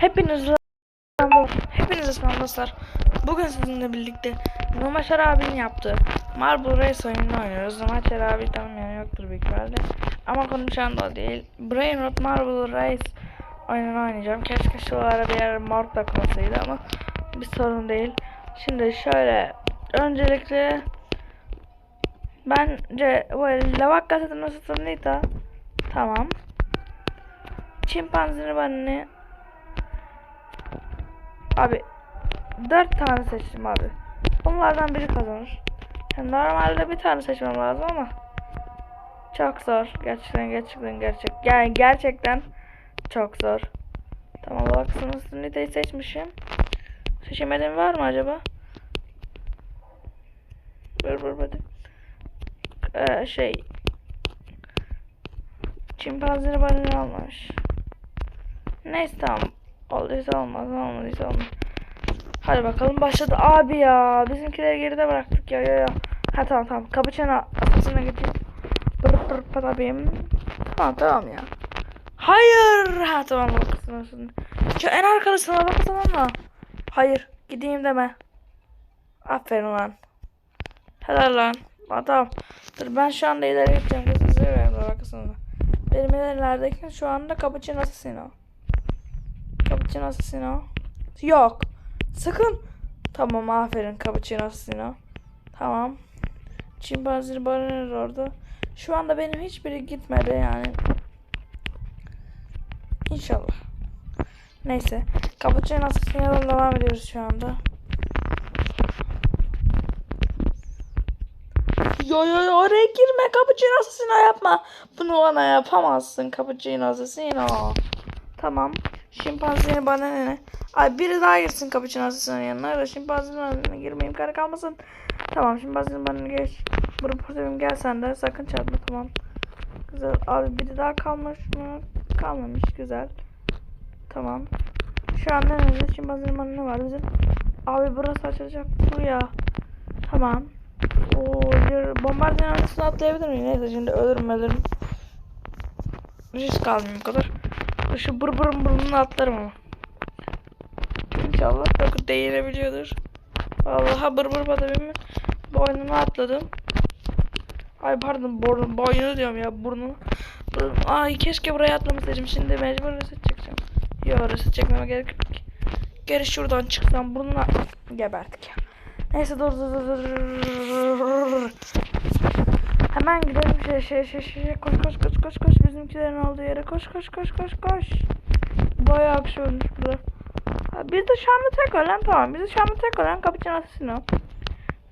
Hepiniz Hepinize selam dostlar. Bugün sizinle birlikte Numaşar abinin yaptığı Marble Race oyununu oynuyoruz. Numaşar abi tanımayan yoktur büyük ihtimalle. Ama konuşan da değil. Brain Rot Marble Race oyununu oynayacağım. Keşke şuralara bir yer morg takılsaydı ama bir sorun değil. Şimdi şöyle öncelikle bence bu lavak gazetinin ısıtımlıydı. Tamam. Çimpanzini banını Abi dört tane seçtim abi. Bunlardan biri kazanır. Normalde bir tane seçmem lazım ama çok zor. Gerçekten gerçekten gerçek. Yani gerçekten çok zor. Tamam baksınız Nita'yı seçmişim. Seçemedim var mı acaba? Dur dur hadi. Ee, şey Çimpanzini bana almamış. Neyse tamam. Olduysa olmaz, olmadıysa olmaz. Hadi bakalım başladı. Abi ya bizimkileri geride bıraktık ya ya ya. Ha tamam tamam. Kapıçına atasına geçeyim. Pır pır patabim. Tamam tamam ya. Hayır. Ha tamam bakasın. Şu en arkasına bakasın ama. Hayır. Gideyim deme. Aferin lan. Helal lan. Tamam. Dur ben şu anda ileri gideceğim. Size veriyorum bakasın. Benim ilerilerdeki şu anda kapıçın asasino. Cappuccino Assassino. Yok. Sakın. Tamam aferin Cappuccino Assassino. Tamam. Çimpanzini barınır orada. Şu anda benim hiçbiri gitmedi yani. İnşallah. Neyse. Cappuccino Assassino'dan devam ediyoruz şu anda. Yo yo yo oraya girme Cappuccino Assassino yapma. Bunu bana yapamazsın Cappuccino Assassino. Tamam. Şimpanzini bana ne? Ay biri daha girsin kapıçın asasının yanına. Da şimpanzinin yanına girmeyeyim kara kalmasın. Tamam şimpanzinin bana geç. Burun portföyüm gel sen de sakın çarpma tamam. Güzel abi biri daha kalmış mı? Kalmamış güzel. Tamam. Şu anda nerede şimpanzinin bana ne var bizim? Abi burası açılacak buraya. Tamam. Oo, bombardıman arasına atlayabilir miyim? Neyse şimdi ölürüm ölürüm. Risk almayayım bu kadar. Şu bur burun burnunu atlarım ama. İnşallah çok değinebiliyordur. Vallahi bır bır batabimin boynunu atladım. Ay pardon boynunu, boynunu diyorum ya. Burnunu. Ay keşke buraya atlamasaydım. Şimdi mecbur reset çekeceğim. Yok reset çekmeme gerek yok. ki. Geri şuradan çıksam burnuna geberdik ya. Neyse dur dur dur dur. Hemen gidelim şey şey şey şey koş koş koş koş koş bizimkilerin olduğu yere koş koş koş koş koş. Bayağı bir şey olmuş biz de anda tek ölen tamam. Biz de anda tek ölen kapıcın asasino.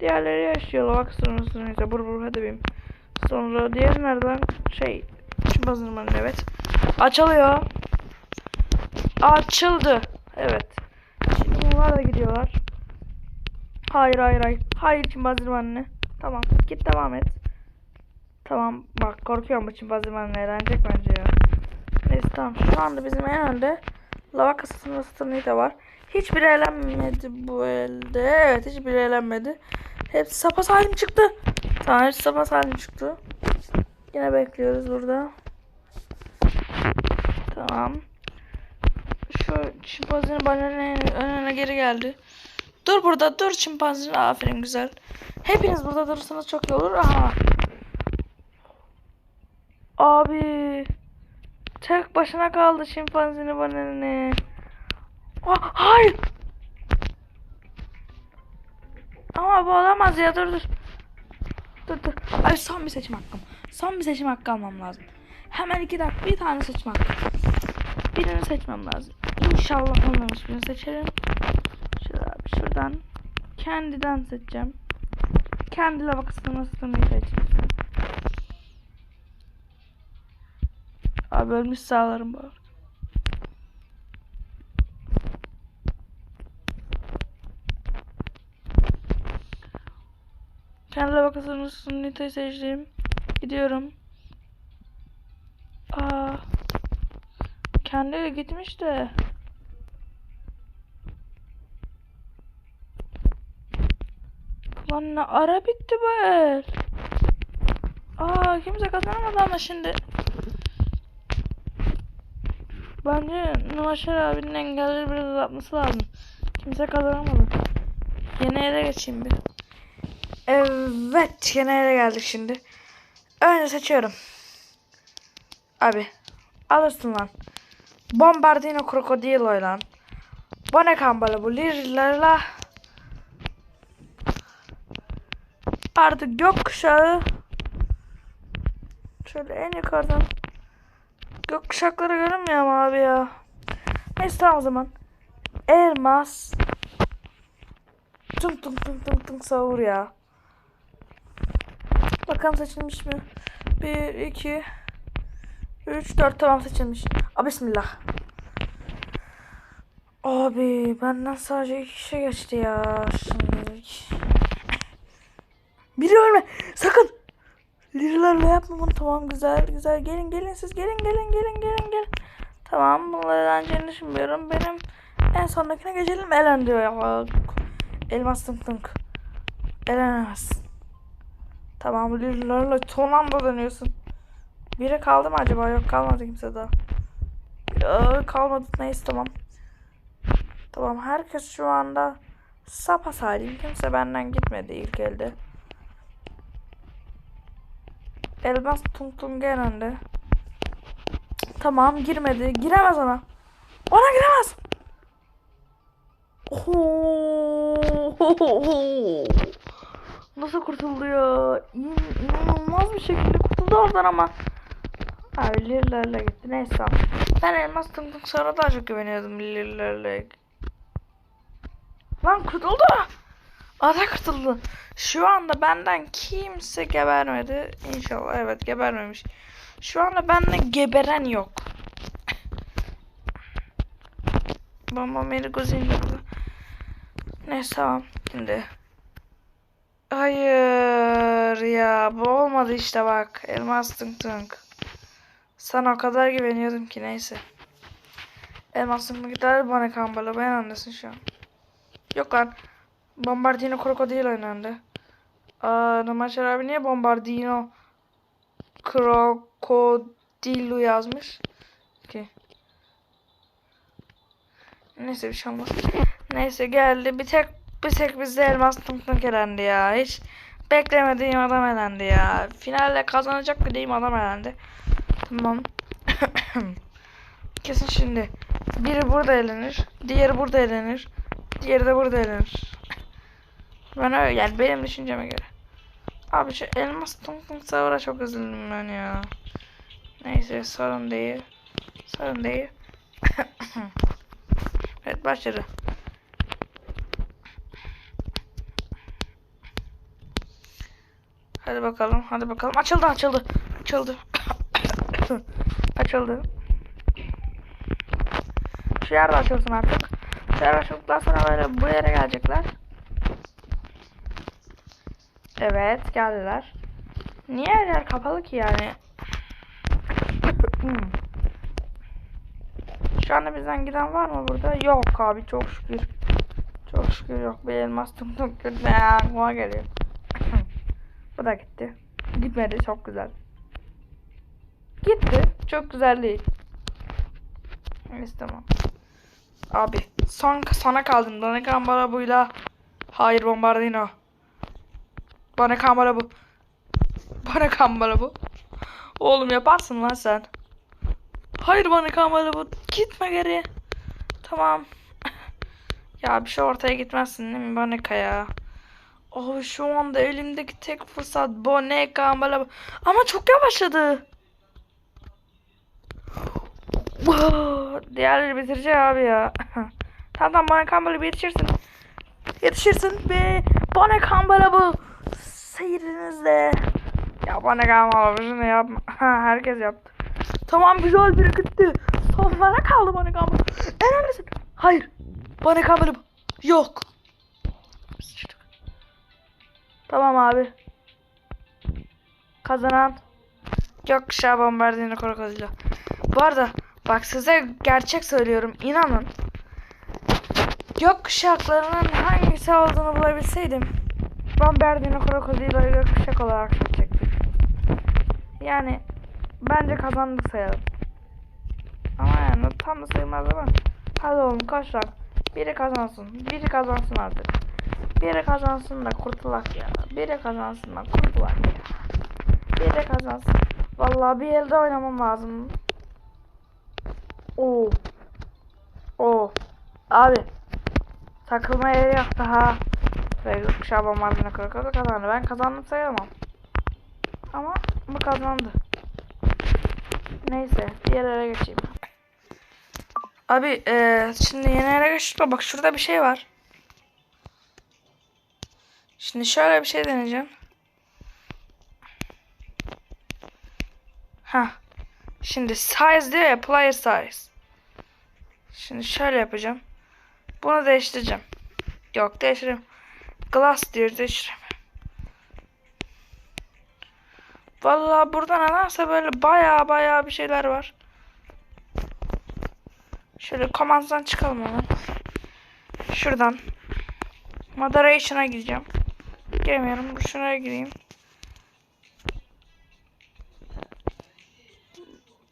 Diğerleri yaşıyor. Bak sonrası neyse bur bur hadi benim. Sonra diğer nereden şey şu bazırmanın evet. Açılıyor. Açıldı. Evet. Şimdi bunlar da gidiyorlar. Hayır hayır hayır. Hayır şimdi bazırmanı. Tamam git devam et. Tamam bak korkuyorum bu çimpazmanın eğlenecek bence ya. Neyse tamam şu anda bizim en önde lava kasasının ısıtımlığı da var. Hiçbir eğlenmedi bu elde. Evet hiçbir eğlenmedi. Hepsi sapa salim çıktı. Tamam hepsi sapa salim çıktı. Yine bekliyoruz burada. Tamam. Şu çimpanzini bananın önüne geri geldi. Dur burada dur çimpanzini aferin güzel. Hepiniz burada durursanız çok iyi olur. Aha. Abi. Tek başına kaldı şimpanzini bananını. Oh, hayır. Ama bu olamaz ya dur dur. Dur dur. Ay son bir seçim hakkım. Son bir seçim hakkı almam lazım. Hemen iki dakika bir tane seçim hakkı. Birini seçmem lazım. İnşallah onların hiçbirini seçerim. Şurada, şuradan kendiden seçeceğim. Kendi lavakasını nasıl seçeceğim. Abi ölmüş sağlarım var. Kendi bakasının Nita'yı seçtim. Gidiyorum. Aa. Kendi gitmiş de. Lan ne ara bitti bu el. Aa kimse kazanamadı ama şimdi. Bence Numaşer abinin engelleri biraz azaltması lazım. Kimse kazanamadı. Yeni ele geçeyim bir. Evet yeni ele geldik şimdi. Önce seçiyorum. Abi alırsın lan. Bombardino Crocodilo lan. Bu ne kambalı bu lirlarla. Artık gökkuşağı. Şöyle en yukarıdan. Gökkuşakları görünmüyor mu abi ya? Neyse tamam o zaman. Elmas. Tung tung tung tung tung savur ya. Bakalım seçilmiş mi? 1, 2, 3, 4 tamam seçilmiş. Aa, bismillah. Abi benden sadece iki kişi geçti ya. Şimdilik. Biri ölme. Sakın. Liralarla yapma bunu. Tamam güzel güzel. Gelin gelin siz gelin gelin gelin gelin gelin. Tamam bunları eğleneceğini düşünmüyorum. Benim en sondakine geçelim. Elen diyor. Elmas tınk tınk. Elenemez. Tamam liralarla son anda dönüyorsun. Biri kaldı mı acaba? Yok kalmadı kimse daha. Ya, kalmadı neyse tamam. Tamam herkes şu anda sapa salim. Kimse benden gitmedi ilk elde. Elmas tung tung en önde. Tamam girmedi. Giremez ona. Ona giremez. Nasıl kurtuldu ya? İn- İnanılmaz bir şekilde kurtuldu oradan ama. Abi lirlerle gitti. Neyse. Ben elmas tung sonra daha çok güveniyordum lirlerle. Lan kurtuldu. Ada kurtuldu. Şu anda benden kimse gebermedi. İnşallah evet gebermemiş. Şu anda benden geberen yok. Bamba Merigoz indirdi. Neyse tamam. Şimdi. Hayır ya bu olmadı işte bak. Elmas tınk tınk. Sana o kadar güveniyordum ki neyse. Elmas tınk tınk gider bana kambala. Ben anlasın şu an. Yok lan. Bombardino Krokodil oynandı. Aa, Namaçar abi niye Bombardino Krokodilo yazmış ki? Neyse bir şey olmaz. Neyse geldi. Bir tek bir tek bizde elmas tımtım elendi ya. Hiç beklemediğim adam elendi ya. Finalde kazanacak dediğim adam elendi. Tamam. Kesin şimdi. Biri burada elenir. Diğeri burada elenir. Diğeri de burada elenir. Ben öyle yani benim düşünceme göre. Abi şu elmas tung tung savura çok üzüldüm ben ya. Neyse sorun değil. Sorun değil. evet başladı. Hadi bakalım, hadi bakalım. Açıldı, açıldı. Açıldı. açıldı. Şu yer açılsın artık. Şu yer açıldıktan sonra böyle bu yere gelecekler. Evet geldiler. Niye her yer kapalı ki yani? Hmm. Şu anda bizden giden var mı burada? Yok abi çok şükür. Çok şükür yok. Bir elmas tum tum kötü aklıma geliyor. Bu da gitti. Gitmedi çok güzel. Gitti. Çok güzel değil. Neyse tamam. Abi son sana kaldım. Dana Gambara buyla. Hayır Bombardino. Bana kamera bu. Bana kamera bu. Oğlum yaparsın lan sen. Hayır bana kamera bu. Gitme geri. Tamam. ya bir şey ortaya gitmezsin değil mi Boneka ya? Oh şu anda elimdeki tek fırsat Boneka bu. Ama çok yavaşladı. Wow, Diğerleri bitirecek abi ya. tamam tamam bana kamera yetişirsin. Yetişirsin ve bana kamera bu seyrinizde. Ya bana kalmadı şunu yapma. Herkes yaptı. Tamam güzel biri gitti. Sonlara kaldı bana kalmadı. En önemlisi. Hayır. Bana kalmadı. Yok. Tamam abi. Kazanan Gökkuşağı Bombardino Krokodilo. Bu arada bak size gerçek söylüyorum. inanın. Gökkuşaklarının hangisi olduğunu bulabilseydim Bombardino Crocodilo'yu gökkuşak olarak seçecektim. Yani bence kazandık sayalım. Ama yani tam da sayılmaz ama. Hadi oğlum koş lan. Biri kazansın. Biri kazansın artık. Biri kazansın da kurtulak ya. Biri kazansın da kurtulak ya. Biri kazansın. Vallahi bir elde oynamam lazım. Oo. Oo. Abi. Takılma yeri yok daha. Ve Şaban Mardin'e kırıkları kazandı. Ben kazandım sayamam. Ama bu kazandı. Neyse diğer yere geçeyim. Abi eee, şimdi yeni yere geçtim. Bak şurada bir şey var. Şimdi şöyle bir şey deneyeceğim. Ha. Şimdi size diyor ya player size. Şimdi şöyle yapacağım. Bunu değiştireceğim. Yok değiştireyim. Glass diyor değiştireyim. Vallahi burada nedense böyle baya baya bir şeyler var. Şöyle command'dan çıkalım hemen. Şuradan. Moderation'a gideceğim. Giremiyorum. Şuraya gireyim.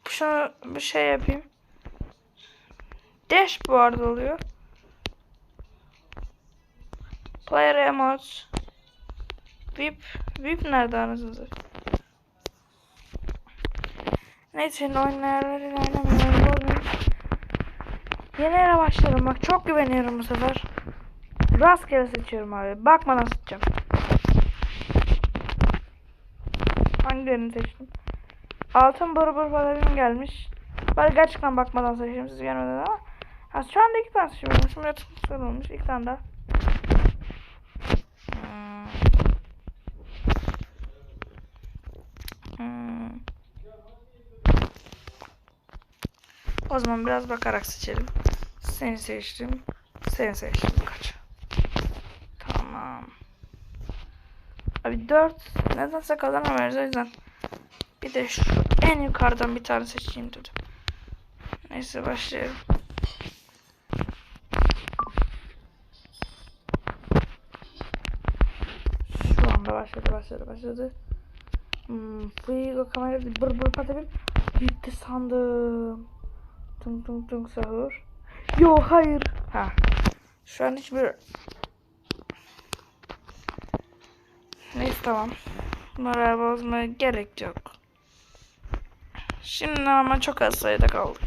Şunu bir şey yapayım. Dashboard oluyor. Player emotes. VIP. VIP nerede anasını satayım? Neyse şimdi oyunlarıyla oynamıyorum. Bozmayayım. Yeni yere başladım. Bak çok güveniyorum bu sefer. Rastgele seçiyorum abi. Bakmadan seçeceğim. Hangilerini seçtim? Altın boru boru paladim gelmiş. Ben gerçekten bakmadan seçtim siz gelmeden ama. Ha, şu anda iki tane seçiyorum. Şimdi yatıklıklar olmuş. İki tane daha. Hmm. Hmm. O zaman biraz bakarak seçelim. Seni seçtim. Seni seçtim. Kaç? Tamam. Abi 4 nedense kazanamıyoruz o yüzden. Bir de şu en yukarıdan bir tane seçeyim dedim. Neyse başlayalım. Şu anda başladı başladı başladı. Hmm, Fuego kamera bır bır patapim. Gitti sandım. Tung tung tung sahur. Yo hayır. Ha. Şu an hiçbir Neyse tamam. Moral bozmaya gerek yok. Şimdi ama çok az sayıda kaldık.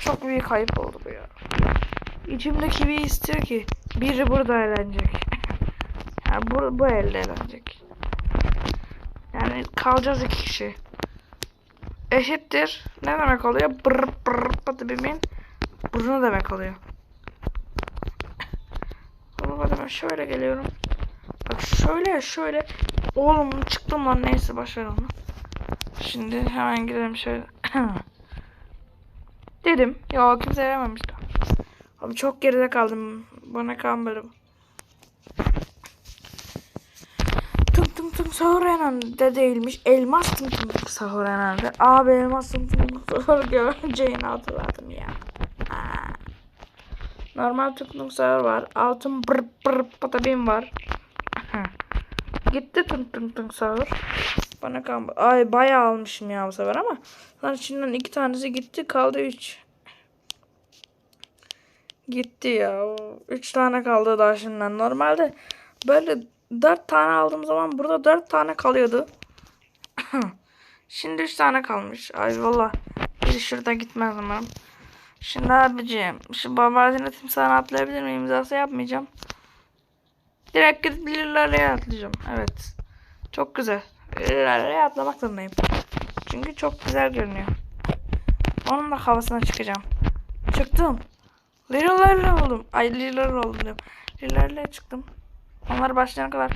Çok büyük kayıp oldu bu ya. İçimdeki bir istiyor ki biri burada eğlenecek. yani bu, bu elde eğlenecek. Yani kalacağız iki kişi. Eşittir. Ne demek oluyor? Brr brr patabimin burnu demek oluyor. Ama ben şöyle geliyorum. Bak şöyle şöyle. Oğlum çıktım lan neyse onu. Şimdi hemen gidelim şöyle. Dedim. Ya kimse daha. Abi çok geride kaldım. Bana kalmadı bu. Tung tung tung sahur herhalde değilmiş. Elmas tung sahur herhalde. Abi elmas tung sahur görünce yine hatırladım ya. Normal tung sahur var. Altın brr brr patabim var. Gitti tung sahur. Bana kalmadı. Ay bayağı almışım ya bu sefer ama. Lan içinden iki tanesi gitti. Kaldı üç. Gitti ya. Üç tane kaldı daha şimdiden. Normalde böyle dört tane aldığım zaman burada dört tane kalıyordu. Şimdi üç tane kalmış. Ay valla. Biri şurada gitmez umarım. Şimdi abicim. Şu babardina timsahını atlayabilir miyim? İmzası yapmayacağım. Direkt gidip Lirlara'ya atlayacağım. Evet. Çok güzel. Lirlara'ya atlamak zorundayım. Çünkü çok güzel görünüyor. Onun da havasına çıkacağım. Çıktım. Lirlarla oldum. Ay Lirlarla oldum. Lirlarla çıktım. Onlar başlayana kadar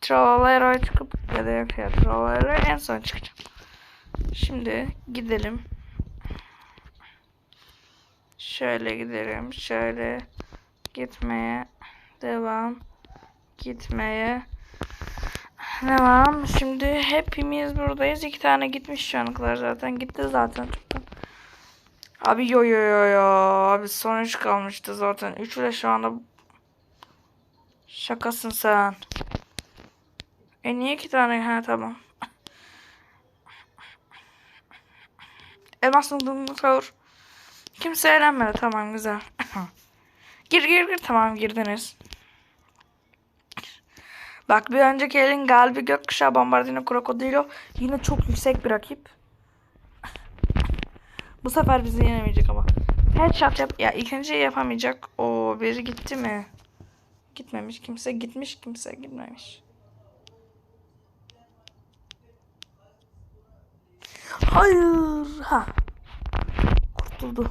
Trollero'ya çıkıp ya da yok ya Trollero'ya en son çıkacağım. Şimdi gidelim. Şöyle gidelim. Şöyle gitmeye devam gitmeye devam. Şimdi hepimiz buradayız. İki tane gitmiş şu ana kadar zaten. Gitti zaten çoktan. Abi yo yo yo yo. Abi son üç kalmıştı zaten. Üçü de şu anda şakasın sen. E niye iki tane? Ha tamam. Elmas sağır. Kimse eğlenmedi. Tamam güzel. gir gir gir. Tamam girdiniz. Bak bir önceki elin galibi gökkuşağı bombardino krokodilo yine çok yüksek bir rakip. Bu sefer bizi yenemeyecek ama. Headshot yap. Ya ikinciyi yapamayacak. O biri gitti mi? Gitmemiş. Kimse gitmiş. Kimse gitmemiş. Hayır. Ha. Kurtuldu.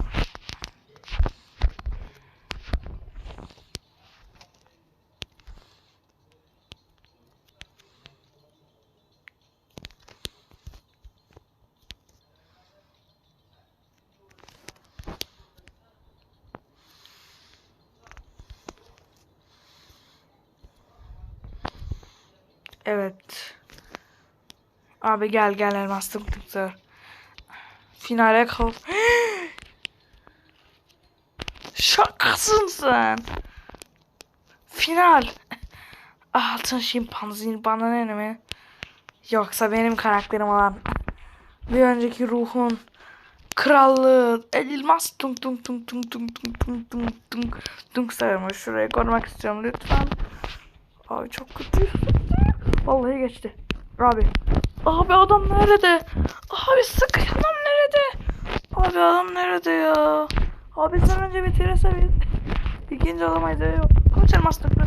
Evet. Abi gel gel elmas tık tık tık. Finale kal. Şakasın sen. Final. Altın şimpanzin bana ne mi? Yoksa benim karakterim olan bir önceki ruhun krallığı elmas tung tung tung tung tung tung tung tung tung tung sayılmış. Şurayı korumak istiyorum lütfen. Abi çok kötü. Vallahi geçti. Abi. Abi adam nerede? Abi sıkı adam nerede? Abi adam nerede ya? Abi sen önce bitirirse bir ikinci olamayız ya elmas tıklı.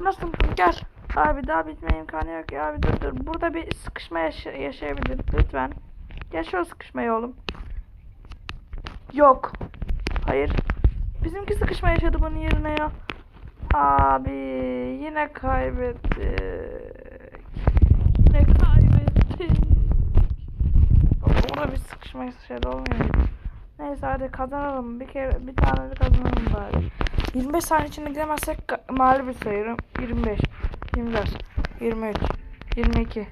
Elmas tıklı gel. Abi daha bitme imkanı yok ya abi dur dur. Burada bir sıkışma yaşa yaşayabiliriz lütfen. Yaşa o sıkışmayı oğlum. Yok. Hayır. Bizimki sıkışma yaşadı bunun yerine ya. Abi yine kaybettik. Yine kaybettik. Orada bir sıkışma şey de olmuyor. Neyse hadi kazanalım. Bir kere bir tane de kazanalım bari. 25 saniye içinde gidemezsek mağlup sayıyorum. 25, 24, 23, 22,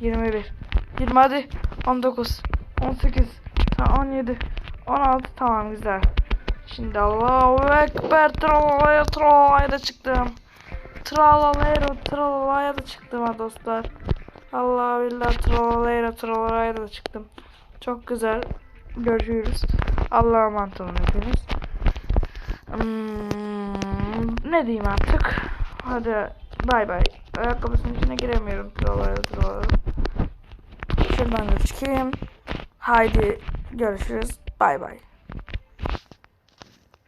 21, 20 hadi 19, 18, tamam 17, 16 tamam güzel. Şimdi Allahu Ekber tralalaya tralalaya da çıktım. Tralalaya tralalaya da çıktım ha dostlar. Allah billah tralalaya tralalaya da çıktım. Çok güzel. Görüşürüz. Allah'a emanet olun hepiniz. Hmm, ne diyeyim artık? Hadi bay bay. Ayakkabısının içine giremiyorum. Tralalaya tralalaya. Şuradan da çıkayım. Haydi görüşürüz. Bay bay.